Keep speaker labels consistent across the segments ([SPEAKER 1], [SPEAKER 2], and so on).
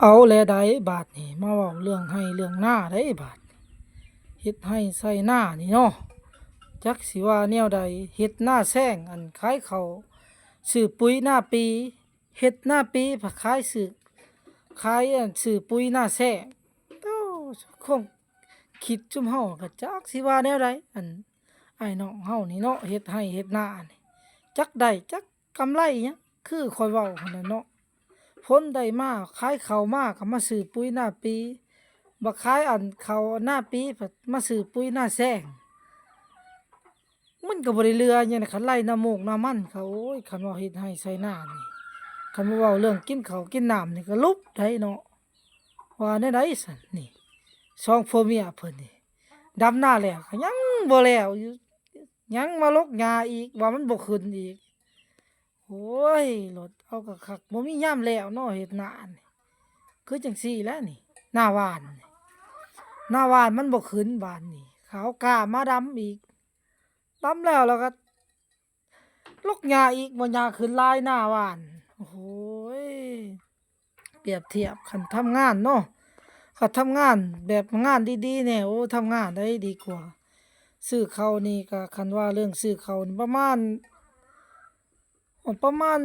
[SPEAKER 1] เอาแลใดบาทนี่มาเว้าเรื่องให้เรื่องหน้าได้บาทเฮ็ดให้ใส่หน้านี่เนาะจักสิว่าแนวใดเฮ็ดหน้าแซงอันขายเขาวซื้อปุ๋ยหน้าปีเฮ็ดหน้าปีผักขายซื้อขายอันซื้อปุ๋ยหน้าแซงโอ้คงคิดจุ่มเฮาก็จักสิว่าแนวใดอันไอ้น้องเฮานี่เนาะเฮ็ดให้เฮ็ดหน้านี่จักได้จักกำไรหยังคือคอยเว้าหั่นน่ะเนาะ พ้นได้มาขายเขามากก็มาซื้อปุ๋ยหน้าปีบักขายอันเขาหน้าปีมาซื้อปุ๋ยหน้าแซงมันก็บ่ได้เรืออย่างคันไล่น้ำมูกน้ำมันเขาโอ้ยคันว่าเฮ็ดให้ใส่หน้านี่คันว่าเว้าเรื่องกินเขากินน้ำนี่ก็ลุบได้เนาะว่าแนวใดสันนี่สองผัวเมียเพิ่นนี่ดำหน้าแล้วยังบ่แล้วอยู่ยังมาลกหญ้าอีกว่ามันบ่ขึ้นอีก โอ้ยรถเอากะคักบ่มียามแล้วเนาะเฮ็ดนานี่คือจังซี่แล้วนี่ หน้าหวานนี่หน้าหวานมันบ่ขึ้นบานนี่เขากล้ามาดำอีกดำแล้วแล้วก็ลกหญ้าอีกบ่หญ้าขึ้นลายหน้าหวานโอ้โหยเปรียบเทียบคันทำงานเนาะคันทำงานแบบงานดีๆเนี่ยโอ้ทำงานได้ดีกว่า ซื้อเขานี่ก็คันว่าเรื่องซื้อเขานี่ประมาณ ประมาณ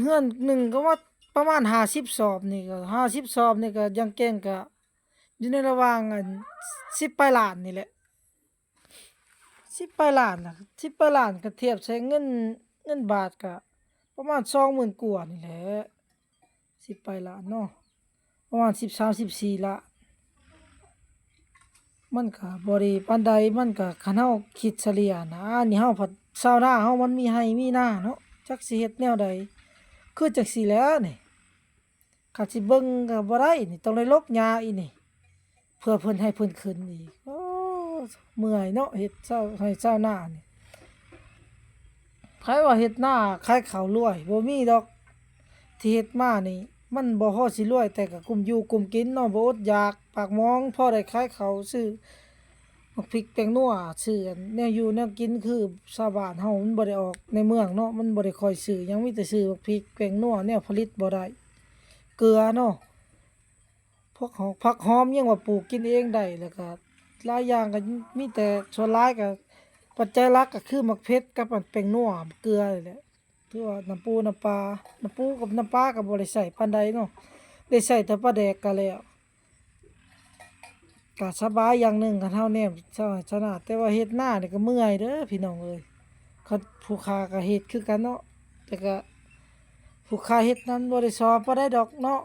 [SPEAKER 1] เฮือนหนึ่งก็ว่าประมาณห้าสิบสอบนี่ก็ห้าสิบสอบนี่ก็ยังเก่งก็อยู่ในระหว่างอันสิบปลายล้านนี่แหละสิบปลายล้านนะสิบปลายล้านก็เทียบใช้เงินเงินบาทก็ประมาณสองหมื่นกว่านี่แหละสิบปลายล้านเนาะประมาณสิบสามสิบสี่ละมันก็บริปานใดมันก็คันเฮาคิดเฉลี่ยนะนี่เฮาผัดชาวนาเฮามันมีให้มีหน้าเนาะ จักสิเฮ็ดแนวใดคือจักสิแล้วนี่ข้าสิเบิ่งก็บ่ได้นี่ต้องได้ลกหญ้าอีนี่ เพื่อเพิ่นให้เพิ่นขึ้นอีกโอ้เมื่อยเนาะเฮ็ดเช้าให้เช้าหน้านี่ใครว่าเฮ็ดหน้าขายข้ารวยบ่มีดอกที่เฮ็ดมานี่มันบ่พอสิรวยแต่ก็กุมอยู่กุมกินเนาะบ่อดอยากปากมองพอได้ขายข้าซื้อ บักพริกแป้งนัวซื้ออันแนวอยู่แนวกินคือชาวบ้านเฮามันบ่ได้ออกในเมืองเนาะมันบ่ได้ค่อยซื้อยังมีแต่ซื้อบักพริกแป้งนัวแนวผลิตบ่ได้เกลือเนาะพวกหอมผักหอมยังว่าปลูกกินเองได้แล้วก็หลายอย่างก็มีแต่ส่วนหลายก็ปัจจัยหลักก็คือมักเพชรกับอันแป้งนัวเกลือนี่แหละคือว่าน้ำปูน้ำปลาน้ำปูกับน้ำปลาก็บ่ได้ใส่ปานใดเนาะได้ใส่แต่ปลาแดกก็แล้ว ก็สบายอย่างหนึ่งคันเฮาแนมเจ้าชนะแต่ว่าเฮ็ดหน้านี่ก็เมื่อยเด้อพี่น้องเอ้ยคันผู้ค้าก็เฮ็ดคือกันเนาะแต่ก็ผู้ค้าเฮ็ดนั้นบ่ได้สอบบ่ได้ดอกเนาะ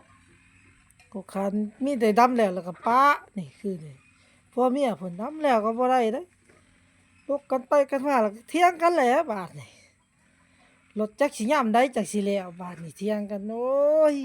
[SPEAKER 1] ผู้ค้ามีแต่ดำแล้วแล้วก็ปะนี่คือนี่พ่อเมียเพิ่นดำแล้วก็บ่ได้เด้อพวกกันไปกันมาแล้วเถียงกันแหละบาดนี่รถจักสิยามใดจักสิแล้วบาดนี่เถียงกันโอ้ย